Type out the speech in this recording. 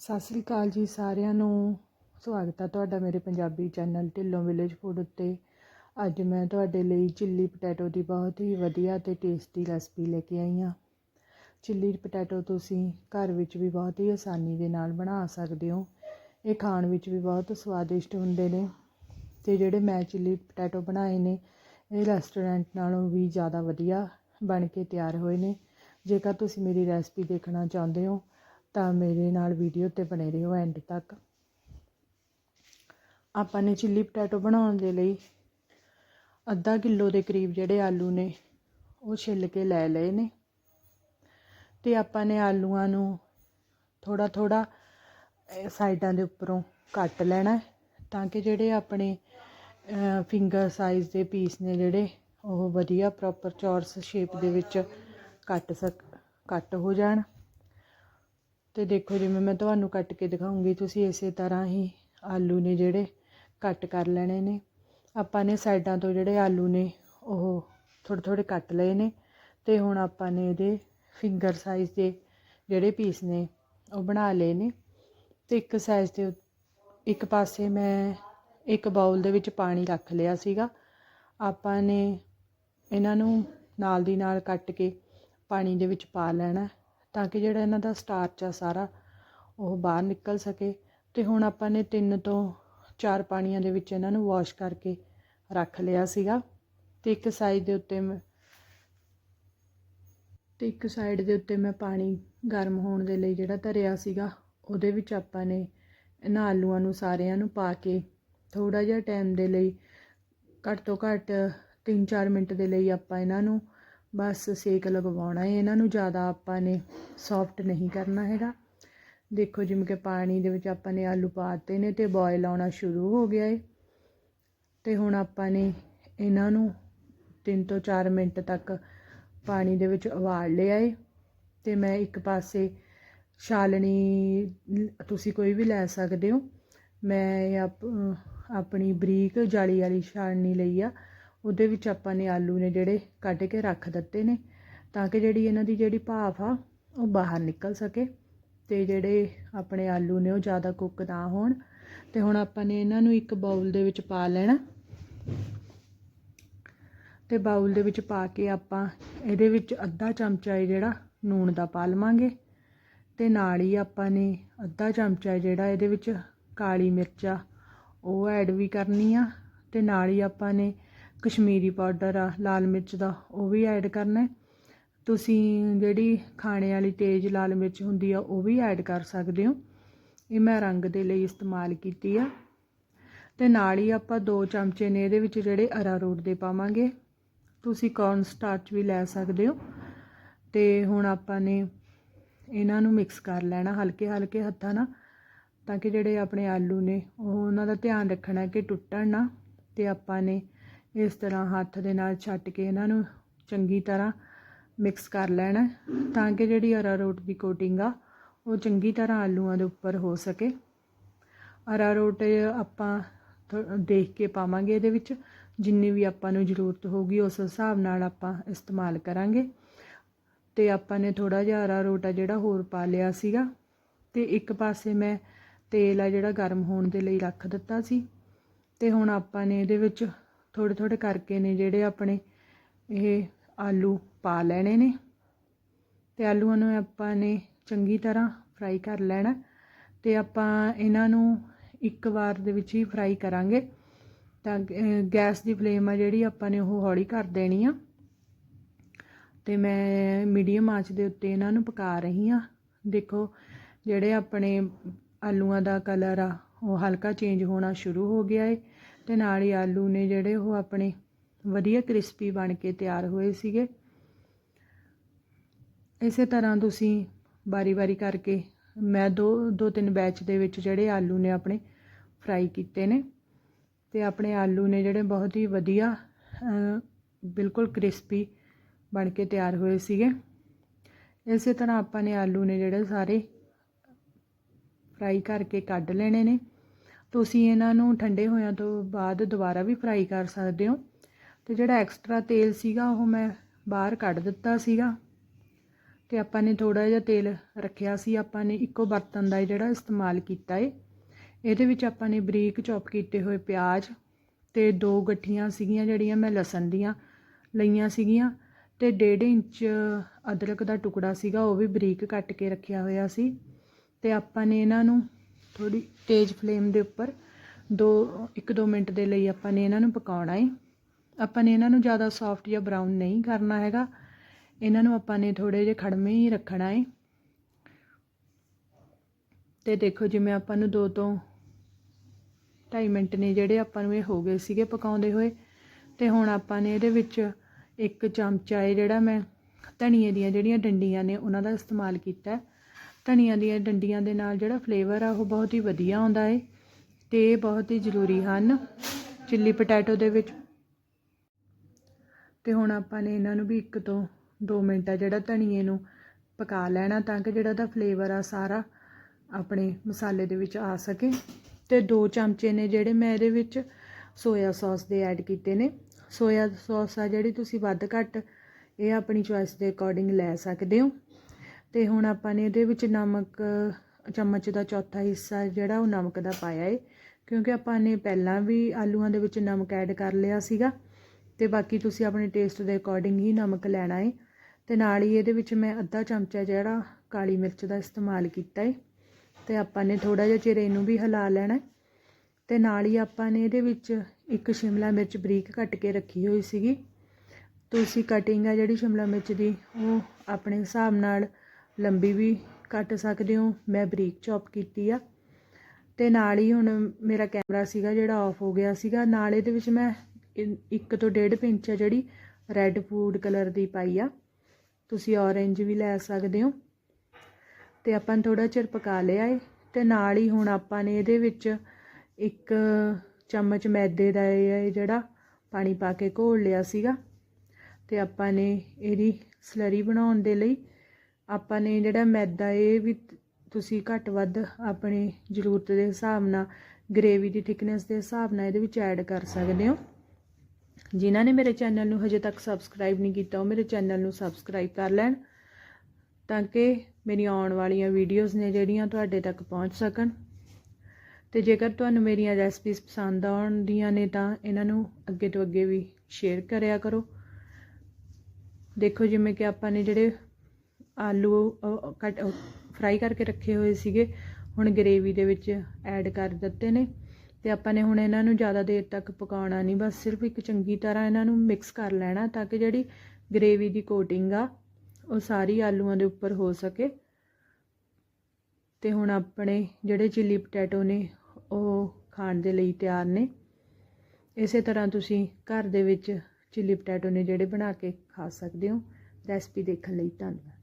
ਸਤਿ ਸ੍ਰੀ ਅਕਾਲ ਜੀ ਸਾਰਿਆਂ ਨੂੰ। ਸਵਾਗਤ ਹੈ ਤੁਹਾਡਾ ਮੇਰੇ Punjabi channel Dhillon village food ਉੱਤੇ। ਅੱਜ ਮੈਂ ਤੁਹਾਡੇ ਲਈ ਚਿੱਲੀ ਪੋਟੈਟੋ ਦੀ ਬਹੁਤ ਹੀ ਵਧੀਆ ਤੇ ਟੇਸਟੀ ਰੈਸਪੀ ਲੈ ਕੇ ਆਈ ਹਾਂ। ਚਿੱਲੀ ਪੋਟੈਟੋ ਤੁਸੀਂ ਘਰ ਵਿੱਚ ਵੀ ਬਹੁਤ ਹੀ ਆਸਾਨੀ ਦੇ ਨਾਲ ਬਣਾ ਸਕਦੇ ਹੋ। ਇਹ ਖਾਣ ਵਿੱਚ ਵੀ ਬਹੁਤ ਸਵਾਦਿਸ਼ਟ ਹੁੰਦੇ ਨੇ ਤੇ ਜਿਹੜੇ ਮੈਂ ਚਿੱਲੀ ਪੋਟੈਟੋ ਬਣਾਏ ਨੇ, ਇਹ ਰੈਸਟੋਰੈਂਟ ਨਾਲੋਂ ਵੀ ਜ਼ਿਆਦਾ ਵਧੀਆ ਬਣ ਕੇ ਤਿਆਰ ਹੋਏ ਨੇ। ਜੇਕਰ ਤੁਸੀਂ ਮੇਰੀ ਰੈਸਪੀ ਦੇਖਣਾ ਚਾਹੁੰਦੇ ਹੋ ਤਾਂ ਮੇਰੇ ਨਾਲ ਵੀਡੀਓ ਤੇ ਬਣੇ ਰਹੋ ਐਂਡ ਤੱਕ। ਆਪਾਂ ਨੇ ਚਿੱਲੀ ਪਟੈਟੋ ਬਣਾਉਣ ਦੇ ਲਈ ਅੱਧਾ ਕਿਲੋ ਦੇ ਕਰੀਬ ਜਿਹੜੇ ਆਲੂ ਨੇ, ਉਹ ਛਿੱਲ ਕੇ ਲੈ ਲਏ ਨੇ। ਤੇ ਆਪਾਂ ਨੇ ਆਲੂਆਂ ਨੂੰ ਥੋੜਾ ਥੋੜਾ ਸਾਈਡਾਂ ਦੇ ਉੱਪਰੋਂ ਕੱਟ ਲੈਣਾ ਤਾਂ ਕਿ ਜਿਹੜੇ ਆਪਣੇ ਫਿੰਗਰ ਸਾਈਜ਼ ਦੇ ਪੀਸ ਨੇ ਜਿਹੜੇ, ਉਹ ਵਧੀਆ ਪ੍ਰੋਪਰ ਚੌਰਸ ਸ਼ੇਪ ਦੇ ਵਿੱਚ ਕੱਟ ਸਕ, ਕੱਟ ਹੋ ਜਾਣ। ਅਤੇ ਦੇਖੋ ਜਿਵੇਂ ਮੈਂ ਤੁਹਾਨੂੰ ਕੱਟ ਕੇ ਦਿਖਾਉਂਗੀ, ਤੁਸੀਂ ਇਸੇ ਤਰ੍ਹਾਂ ਹੀ ਆਲੂ ਨੇ ਜਿਹੜੇ ਕੱਟ ਕਰ ਲੈਣੇ ਨੇ। ਆਪਾਂ ਨੇ ਸਾਈਡਾਂ ਤੋਂ ਜਿਹੜੇ ਆਲੂ ਨੇ, ਉਹ ਥੋੜ੍ਹੇ ਥੋੜ੍ਹੇ ਕੱਟ ਲਏ ਨੇ ਅਤੇ ਹੁਣ ਆਪਾਂ ਨੇ ਇਹਦੇ ਫਿੰਗਰ ਸਾਈਜ਼ ਦੇ ਜਿਹੜੇ ਪੀਸ ਨੇ, ਉਹ ਬਣਾ ਲਏ ਨੇ। ਅਤੇ ਇੱਕ ਸਾਈਜ਼ ਦੇ ਇੱਕ ਪਾਸੇ ਮੈਂ ਇੱਕ ਬਾਉਲ ਦੇ ਵਿੱਚ ਪਾਣੀ ਰੱਖ ਲਿਆ ਸੀਗਾ। ਆਪਾਂ ਨੇ ਇਹਨਾਂ ਨੂੰ ਨਾਲ ਦੀ ਨਾਲ ਕੱਟ ਕੇ ਪਾਣੀ ਦੇ ਵਿੱਚ ਪਾ ਲੈਣਾ। ਤਾਂ ਕਿ ਜਿਹੜਾ ਇਹਨਾਂ ਦਾ ਸਟਾਰਚ ਆ ਸਾਰਾ ਉਹ ਬਾਹਰ ਨਿਕਲ ਸਕੇ ਤੇ ਹੁਣ ਆਪਾਂ ਨੇ ਤਿੰਨ ਤੋਂ ਚਾਰ ਪਾਣੀਆਂ ਦੇ ਵਿੱਚ ਇਹਨਾਂ ਨੂੰ ਵਾਸ਼ ਕਰਕੇ ਰੱਖ ਲਿਆ ਸੀਗਾ ਤੇ ਇੱਕ ਸਾਈਡ ਦੇ ਉੱਤੇ ਮੈਂ ਤੇ ਇੱਕ ਸਾਈਡ ਦੇ ਉੱਤੇ ਮੈਂ ਪਾਣੀ ਗਰਮ ਹੋਣ ਦੇ ਲਈ ਜਿਹੜਾ ਧਰਿਆ ਸੀਗਾ, ਉਹਦੇ ਵਿੱਚ ਆਪਾਂ ਨੇ ਇਹਨਾਂ ਆਲੂਆਂ ਨੂੰ ਸਾਰਿਆਂ ਨੂੰ ਪਾ ਕੇ ਥੋੜਾ ਜਿਹਾ ਟਾਈਮ ਦੇ ਲਈ ਘੱਟ ਤੋਂ ਘੱਟ 3-4 ਮਿੰਟ ਦੇ ਲਈ ਆਪਾਂ ਇਹਨਾਂ ਨੂੰ ਬਸ ਸੇਕ ਲਗਵਾਉਣਾ ਹੈ ਇਹਨਾਂ ਨੂੰ ਜ਼ਿਆਦਾ ਆਪਾਂ ਨੇ ਸੌਫਟ ਨਹੀਂ ਕਰਨਾ ਹੈਗਾ। ਦੇਖੋ ਜਿਵੇਂ ਕਿ ਪਾਣੀ ਦੇ ਵਿੱਚ ਆਪਾਂ ਨੇ ਆਲੂ ਪਾਤੇ ਨੇ ਤੇ ਬੋਇਲ ਆਉਣਾ ਸ਼ੁਰੂ ਹੋ ਗਿਆ ਹੈ ਤੇ ਹੁਣ ਆਪਾਂ ਨੇ ਇਹਨਾਂ ਨੂੰ 3 ਤੋਂ 4 ਮਿੰਟ ਤੱਕ ਪਾਣੀ ਦੇ ਵਿੱਚ ਉਬਾਲ ਲਿਆ ਏ। ਤੇ ਮੈਂ ਇੱਕ ਪਾਸੇ ਛਾਲਣੀ ਤੁਸੀਂ ਕੋਈ ਵੀ ਲੈ ਸਕਦੇ ਹੋ। ਮੈਂ ਆਪਣੀ ਬਰੀਕ ਜਾਲੀ ਵਾਲੀ ਛਾਲਣੀ ਲਈ ਆ। ਉਹਦੇ ਵਿੱਚ ਆਪਾਂ ਨੇ ਆਲੂ ਨੇ ਜਿਹੜੇ ਕੱਢ ਕੇ ਰੱਖ ਦਿੱਤੇ ਨੇ ਤਾਂ ਕਿ ਜਿਹੜੀ ਇਹਨਾਂ ਦੀ ਜਿਹੜੀ ਭਾਫ ਆ, ਉਹ ਬਾਹਰ ਨਿਕਲ ਸਕੇ ਅਤੇ ਜਿਹੜੇ ਆਪਣੇ ਆਲੂ ਨੇ ਉਹ ਜ਼ਿਆਦਾ ਕੁੱਕ ਨਾ ਹੋਣ। ਅਤੇ ਹੁਣ ਆਪਾਂ ਨੇ ਇਹਨਾਂ ਨੂੰ ਇੱਕ ਬਾਊਲ ਦੇ ਵਿੱਚ ਪਾ ਲੈਣਾ। ਅਤੇ ਬਾਊਲ ਦੇ ਵਿੱਚ ਪਾ ਕੇ ਆਪਾਂ ਇਹਦੇ ਵਿੱਚ ਅੱਧਾ ਚਮਚਾ ਹੈ ਜਿਹੜਾ ਨੂਣ ਦਾ ਪਾ ਲਵਾਂਗੇ। ਅਤੇ ਨਾਲ ਹੀ ਆਪਾਂ ਨੇ ਅੱਧਾ ਚਮਚਾ ਜਿਹੜਾ ਇਹਦੇ ਵਿੱਚ ਕਾਲੀ ਮਿਰਚਾ, ਉਹ ਐਡ ਵੀ ਕਰਨੀ ਆ ਅਤੇ ਨਾਲ ਹੀ ਆਪਾਂ ਨੇ ਕਸ਼ਮੀਰੀ ਪਾਊਡਰ ਆ, ਲਾਲ ਮਿਰਚ ਦਾ, ਉਹ ਵੀ ਐਡ ਕਰਨਾ ਤੁਸੀਂ ਜਿਹੜੀ ਖਾਣੇ ਵਾਲੀ ਤੇਜ਼ ਲਾਲ ਮਿਰਚ ਹੁੰਦੀ ਆ, ਉਹ ਵੀ ਐਡ ਕਰ ਸਕਦੇ ਹੋ। ਇਹ ਮੈਂ ਰੰਗ ਦੇ ਲਈ ਇਸਤੇਮਾਲ ਕੀਤੀ ਆ। ਤੇ ਨਾਲ ਹੀ ਆਪਾਂ 2 ਚਮਚੇ ਨੇ ਇਹਦੇ ਵਿੱਚ ਜਿਹੜੇ ਅਰਾਰੋਟ ਦੇ ਪਾਵਾਂਗੇ। ਤੁਸੀਂ ਕੌਰਨ ਸਟਾਰਚ ਵੀ ਲੈ ਸਕਦੇ ਹੋ। ਤੇ ਹੁਣ ਆਪਾਂ ਨੇ ਇਹਨਾਂ ਨੂੰ ਮਿਕਸ ਕਰ ਲੈਣਾ ਹਲਕੇ ਹਲਕੇ ਹੱਥਾਂ ਨਾਲ, ਤਾਂ ਕਿ ਜਿਹੜੇ ਆਪਣੇ ਆਲੂ ਨੇ, ਉਹ ਉਹਨਾਂ ਦਾ ਧਿਆਨ ਰੱਖਣਾ ਕਿ ਟੁੱਟਣ ਨਾ। ਤੇ ਆਪਾਂ ਨੇ ਇਸ ਤਰ੍ਹਾਂ ਹੱਥ ਦੇ ਨਾਲ ਛੱਟ ਕੇ ਇਹਨਾਂ ਨੂੰ ਚੰਗੀ ਤਰ੍ਹਾਂ ਮਿਕਸ ਕਰ ਲੈਣਾ ਤਾਂ ਕਿ ਜਿਹੜੀ ਅਰਾਰੋਟ ਦੀ ਕੋਟਿੰਗ ਆ, ਉਹ ਚੰਗੀ ਤਰ੍ਹਾਂ ਆਲੂਆਂ ਦੇ ਉੱਪਰ ਹੋ ਸਕੇ। ਅਰਾਰੋਟ ਆਪਾਂ ਦੇਖ ਕੇ ਪਾਵਾਂਗੇ ਇਹਦੇ ਵਿੱਚ। ਜਿੰਨੀ ਵੀ ਆਪਾਂ ਨੂੰ ਜ਼ਰੂਰਤ ਹੋਊਗੀ, ਉਸ ਹਿਸਾਬ ਨਾਲ ਆਪਾਂ ਇਸਤੇਮਾਲ ਕਰਾਂਗੇ। ਤੇ ਆਪਾਂ ਨੇ ਥੋੜਾ ਜਿਹਾ ਅਰਾਰੋਟ ਆ ਜਿਹੜਾ ਹੋਰ ਪਾ ਲਿਆ ਸੀਗਾ। ਤੇ ਇੱਕ ਪਾਸੇ ਮੈਂ ਤੇਲ ਆ ਜਿਹੜਾ ਗਰਮ ਹੋਣ ਦੇ ਲਈ ਰੱਖ ਦਿੱਤਾ ਸੀ। ਤੇ ਹੁਣ ਆਪਾਂ ਨੇ ਇਹਦੇ ਵਿੱਚ ਥੋੜ੍ਹੇ ਥੋੜ੍ਹੇ ਕਰਕੇ ਨੇ ਜਿਹੜੇ ਆਪਣੇ ਇਹ ਆਲੂ ਪਾ ਲੈਣੇ ਨੇ। ਤੇ ਆਲੂਆਂ ਨੂੰ ਆਪਾਂ ਨੇ ਚੰਗੀ ਤਰ੍ਹਾਂ ਫਰਾਈ ਕਰ ਲੈਣਾ। ਤੇ ਆਪਾਂ ਇਹਨਾਂ ਨੂੰ ਇੱਕ ਵਾਰ ਦੇ ਵਿੱਚ ਹੀ ਫਰਾਈ ਕਰਾਂਗੇ। ਤਾਂ ਗੈਸ ਦੀ ਫਲੇਮ ਆ ਜਿਹੜੀ ਆਪਾਂ ਨੇ ਉਹ ਹੌਲੀ ਕਰ ਦੇਣੀ ਆ। ਤੇ ਮੈਂ ਮੀਡੀਅਮ ਆਂਚ ਦੇ ਉੱਤੇ ਇਹਨਾਂ ਨੂੰ ਪਕਾ ਰਹੀ ਆ। ਦੇਖੋ, ਜਿਹੜੇ ਆਪਣੇ ਆਲੂਆਂ ਦਾ ਕਲਰ ਆ, ਉਹ ਹਲਕਾ ਚੇਂਜ ਹੋਣਾ ਸ਼ੁਰੂ ਹੋ ਗਿਆ ਏ। ਤੇ ਨਾਲ ਹੀ ਆਲੂ ਨੇ ਜਿਹੜੇ ਉਹ ਆਪਣੇ ਵਧੀਆ ਕ੍ਰਿਸਪੀ ਬਣ ਕੇ ਤਿਆਰ ਹੋਏ ਸੀਗੇ। ਇਸੇ ਤਰ੍ਹਾਂ ਤੁਸੀਂ ਬਾਰੀ-ਬਾਰੀ ਕਰਕੇ ਮੈਂ ਦੋ ਦੋ ਤਿੰਨ ਬੈਚ ਦੇ ਵਿੱਚ ਜਿਹੜੇ ਆਲੂ ਨੇ ਆਪਣੇ ਫਰਾਈ ਕੀਤੇ ਨੇ ਤੇ ਆਪਣੇ ਆਲੂ ਨੇ ਜਿਹੜੇ ਬਹੁਤ ਹੀ ਵਧੀਆ ਬਿਲਕੁਲ ਕ੍ਰਿਸਪੀ ਬਣ ਕੇ ਤਿਆਰ ਹੋਏ ਸੀਗੇ। ਇਸੇ ਤਰ੍ਹਾਂ ਆਪਾਂ ਨੇ ਆਲੂ ਨੇ ਜਿਹੜੇ ਸਾਰੇ ਫਰਾਈ ਕਰਕੇ ਕੱਢ ਲੈਣੇ ਨੇ। ਤੁਸੀਂ ਇਹਨਾਂ ਨੂੰ ਠੰਡੇ ਹੋਇਆਂ ਤੋਂ ਬਾਅਦ ਦੁਬਾਰਾ ਵੀ ਫਰਾਈ ਕਰ ਸਕਦੇ ਹੋ। ਤੇ ਜਿਹੜਾ ਐਕਸਟਰਾ ਤੇਲ ਸੀਗਾ, ਉਹ ਮੈਂ ਬਾਹਰ ਕੱਢ ਦਿੱਤਾ ਸੀਗਾ। ਤੇ ਆਪਾਂ ਨੇ ਥੋੜਾ ਜਿਹਾ ਤੇਲ ਰੱਖਿਆ ਸੀ। ਆਪਾਂ ਨੇ ਇੱਕੋ ਬਰਤਨ ਦਾ ਜਿਹੜਾ ਇਸਤੇਮਾਲ ਕੀਤਾ ਏ। ਇਹਦੇ ਵਿੱਚ ਆਪਾਂ ਨੇ ਬਰੀਕ ਚੌਪ ਕੀਤੇ ਹੋਏ ਪਿਆਜ਼ ਤੇ ਦੋ ਗੱਠੀਆਂ ਸੀਗੀਆਂ, ਜਿਹੜੀਆਂ ਮੈਂ ਲਸਣ ਦੀਆਂ ਲਈਆਂ ਸੀਗੀਆਂ। ਤੇ 1.5 ਇੰਚ ਅਦਰਕ ਦਾ ਟੁਕੜਾ ਸੀਗਾ, ਉਹ ਵੀ ਬਰੀਕ ਕੱਟ ਕੇ ਰੱਖਿਆ ਹੋਇਆ ਸੀ। ਤੇ ਆਪਾਂ ਨੇ ਇਹਨਾਂ ਨੂੰ ਥੋੜੀ ਤੇਜ਼ ਫਲੇਮ ਦੇ ਉੱਪਰ ਦੋ, ਇੱਕ ਦੋ ਮਿੰਟ ਦੇ ਲਈ ਆਪਾਂ ਨੇ ਇਹਨਾਂ ਨੂੰ ਪਕਾਉਣਾ ਹੈ ਆਪਾਂ ਨੇ ਇਹਨਾਂ ਨੂੰ ਜ਼ਿਆਦਾ ਸੌਫਟ ਜਾਂ ਬਰਾਊਨ ਨਹੀਂ ਕਰਨਾ ਹੈਗਾ। ਇਹਨਾਂ ਨੂੰ ਆਪਾਂ ਨੇ ਥੋੜੇ ਜਿਹੇ ਖੜਮੇ ਹੀ ਰੱਖਣਾ ਏ। ਤੇ ਦੇਖੋ ਜਿਵੇਂ ਆਪਾਂ ਨੂੰ ਦੋ ਤੋਂ 2.5 ਮਿੰਟ ਨੇ ਜਿਹੜੇ ਆਪਾਂ ਨੂੰ ਇਹ ਹੋ ਗਏ ਸੀਗੇ ਪਕਾਉਂਦੇ ਹੋਏ। ਤੇ ਹੁਣ ਆਪਾਂ ਨੇ ਇਹਦੇ ਵਿੱਚ ਇੱਕ ਚਮਚਾ ਹੈ ਜਿਹੜਾ ਮੈਂ ਧਨੀਏ ਦੀਆਂ ਜਿਹੜੀਆਂ ਡੰਡੀਆਂ ਨੇ ਉਹਨਾਂ ਦਾ ਇਸਤੇਮਾਲ ਕੀਤਾ। ਧਨੀਆ ਦੀਆਂ ਡੰਡੀਆਂ ਦੇ ਨਾਲ ਜਿਹੜਾ ਫਲੇਵਰ ਆ, ਉਹ ਬਹੁਤ ਹੀ ਵਧੀਆ ਆਉਂਦਾ ਏ ਤੇ ਇਹ ਬਹੁਤ ਹੀ ਜ਼ਰੂਰੀ ਹਨ। ਚਿੱਲੀ ਪੋਟੈਟੋ ਦੇ ਵਿੱਚ। ਤੇ ਹੁਣ ਆਪਾਂ ਨੇ ਇਹਨਾਂ ਨੂੰ ਵੀ ਇੱਕ ਤੋਂ 2 ਮਿੰਟ ਆ ਜਿਹੜਾ ਧਨੀਏ ਨੂੰ ਪਕਾ ਲੈਣਾ ਤਾਂ ਕਿ ਜਿਹੜਾ ਦਾ ਫਲੇਵਰ ਆ, ਸਾਰਾ ਆਪਣੇ ਮਸਾਲੇ ਦੇ ਵਿੱਚ ਆ ਸਕੇ। ਤੇ 2 ਚਮਚੇ ਨੇ ਜਿਹੜੇ ਮੈਂ ਇਹਦੇ ਵਿੱਚ ਸੋਇਆ ਸੌਸ ਦੇ ਐਡ ਕੀਤੇ ਨੇ। ਸੋਇਆ ਸੌਸ ਆ ਜਿਹੜੀ ਤੁਸੀਂ ਵੱਧ ਘੱਟ ਇਹ ਆਪਣੀ ਚੋਇਸ ਦੇ ਅਕੋਰਡਿੰਗ ਲੈ ਸਕਦੇ ਹੋ। ਅਤੇ ਹੁਣ ਆਪਾਂ ਨੇ ਇਹਦੇ ਵਿੱਚ ਨਮਕ, ਚਮਚ ਦਾ ਚੌਥਾ ਹਿੱਸਾ ਜਿਹੜਾ ਉਹ ਨਮਕ ਦਾ ਪਾਇਆ ਏ, ਕਿਉਂਕਿ ਆਪਾਂ ਨੇ ਪਹਿਲਾਂ ਵੀ ਆਲੂਆਂ ਦੇ ਵਿੱਚ ਨਮਕ ਐਡ ਕਰ ਲਿਆ ਸੀਗਾ ਤੇ ਬਾਕੀ ਤੁਸੀਂ ਆਪਣੇ ਟੇਸਟ ਦੇ ਅਕੋਰਡਿੰਗ ਹੀ ਨਮਕ ਲੈਣਾ ਏ ਤੇ ਨਾਲ ਹੀ ਇਹਦੇ ਵਿੱਚ ਮੈਂ ਅੱਧਾ ਚਮਚਾ ਜਿਹੜਾ ਕਾਲੀ ਮਿਰਚ ਦਾ ਇਸਤੇਮਾਲ ਕੀਤਾ ਏ, ਤੇ ਆਪਾਂ ਨੇ ਥੋੜਾ ਜਿਹਾ ਚਿਰ ਇਹਨੂੰ ਵੀ ਹਿਲਾ ਲੈਣਾ ਹੈ। ਤੇ ਨਾਲ ਹੀ ਆਪਾਂ ਨੇ ਇਹਦੇ ਵਿੱਚ ਇੱਕ ਸ਼ਿਮਲਾ ਮਿਰਚ ਬਰੀਕ ਕੱਟ ਕੇ ਰੱਖੀ ਹੋਈ ਸੀਗੀ ਤੁਸੀਂ ਕਟਿੰਗ ਆ ਜਿਹੜੀ ਸ਼ਿਮਲਾ ਮਿਰਚ ਦੀ, ਉਹ ਆਪਣੇ ਹਿਸਾਬ ਨਾਲ ਲੰਬੀ ਵੀ ਕੱਟ ਸਕਦੇ ਹੋ। ਮੈਂ ਬਰੀਕ ਚੌਪ ਕੀਤੀ ਆ। ਤੇ ਨਾਲ ਹੀ ਹੁਣ ਮੇਰਾ ਕੈਮਰਾ ਸੀਗਾ ਜਿਹੜਾ ਆਫ ਹੋ ਗਿਆ ਸੀਗਾ। ਨਾਲ ਇਹਦੇ ਵਿੱਚ ਮੈਂ ਇੱਕ ਤੋਂ ਡੇਢ ਪਿੰਚ ਆ ਜਿਹੜੀ ਰੈੱਡ ਫੂਡ ਕਲਰ ਦੀ ਪਾਈ ਆ। ਤੁਸੀਂ ਔਰੇਂਜ ਵੀ ਲੈ ਸਕਦੇ ਹੋ। ਤੇ ਆਪਾਂ ਨੇ ਥੋੜਾ ਚਿਰ ਪਕਾ ਲਿਆ ਏ। ਤੇ ਨਾਲ ਹੀ ਹੁਣ ਆਪਾਂ ਨੇ ਇਹਦੇ ਵਿੱਚ ਇੱਕ ਚਮਚ ਮੈਦੇ ਦਾ ਇਹ ਜਿਹੜਾ ਪਾਣੀ ਪਾ ਕੇ ਘੋਲ ਲਿਆ ਸੀਗਾ। ਤੇ ਆਪਾਂ ਨੇ ਇਹਦੀ ਸਲਰੀ ਬਣਾਉਣ ਦੇ ਲਈ ਆਪਾਂ ਨੇ ਜਿਹੜਾ ਮੈਦਾ ਇਹ ਵੀ ਤੁਸੀਂ ਘੱਟ ਵੱਧ ਆਪਣੇ ਜ਼ਰੂਰਤ ਦੇ ਹਿਸਾਬ ਨਾਲ ਗ੍ਰੇਵੀ ਦੀ ਥਿਕਨੈਸ ਦੇ ਹਿਸਾਬ ਨਾਲ ਇਹਦੇ ਵਿੱਚ ਐਡ ਕਰ ਸਕਦੇ ਹੋ। ਜਿਨ੍ਹਾਂ ਨੇ ਮੇਰੇ ਚੈਨਲ ਨੂੰ ਹਜੇ ਤੱਕ ਸਬਸਕ੍ਰਾਈਬ ਨਹੀਂ ਕੀਤਾ, ਉਹ ਮੇਰੇ ਚੈਨਲ ਨੂੰ ਸਬਸਕ੍ਰਾਈਬ ਕਰ ਲੈਣ ਤਾਂ ਕਿ ਮੇਰੀਆਂ ਆਉਣ ਵਾਲੀਆਂ ਵੀਡੀਓਜ਼ ਨੇ ਜਿਹੜੀਆਂ ਤੁਹਾਡੇ ਤੱਕ ਪਹੁੰਚ ਸਕਣ। ਤੇ ਜੇਕਰ ਤੁਹਾਨੂੰ ਮੇਰੀਆਂ ਰੈਸਪੀਜ਼ ਪਸੰਦ ਆਉਂਦੀਆਂ ਨੇ ਤਾਂ ਇਹਨਾਂ ਨੂੰ ਅੱਗੇ ਤੋਂ ਅੱਗੇ ਵੀ ਸ਼ੇਅਰ ਕਰਿਆ ਕਰੋ। ਦੇਖੋ ਜਿਵੇਂ ਕਿ ਆਪਾਂ ਨੇ ਜਿਹੜੇ ਆਲੂ ਅਹ, ਕੱਟ ਫਰਾਈ ਕਰਕੇ ਰੱਖੇ ਹੋਏ ਸੀਗੇ। ਹੁਣ ਗਰੇਵੀ ਦੇ ਵਿੱਚ ਐਡ ਕਰ ਦਿੱਤੇ ਨੇ। ਤੇ ਆਪਾਂ ਨੇ ਹੁਣ ਇਹਨਾਂ ਨੂੰ ਜ਼ਿਆਦਾ ਦੇਰ ਤੱਕ ਪਕਾਉਣਾ ਨਹੀਂ। ਬਸ ਸਿਰਫ ਇੱਕ ਚੰਗੀ ਤਰ੍ਹਾਂ ਇਹਨਾਂ ਨੂੰ ਮਿਕਸ ਕਰ ਲੈਣਾ ਤਾਂ ਕਿ ਜਿਹੜੀ ਗਰੇਵੀ ਦੀ ਕੋਟਿੰਗ ਆ ਉਹ ਸਾਰੀ ਆਲੂਆਂ ਦੇ ਉੱਪਰ ਹੋ ਸਕੇ। ਤੇ ਹੁਣ ਆਪਣੇ ਜਿਹੜੇ ਚਿੱਲੀ ਪਟੈਟੋ ਨੇ ਉਹ ਖਾਣ ਦੇ ਲਈ ਤਿਆਰ ਨੇ। ਇਸੇ ਤਰ੍ਹਾਂ ਤੁਸੀਂ ਘਰ ਦੇ ਵਿੱਚ ਚਿੱਲੀ ਪਟੈਟੋ ਨੇ ਜਿਹੜੇ ਬਣਾ ਕੇ ਖਾ ਸਕਦੇ ਹੋ। ਰੈਸਪੀ ਦੇਖਣ ਲਈ ਧੰਨਵਾਦ।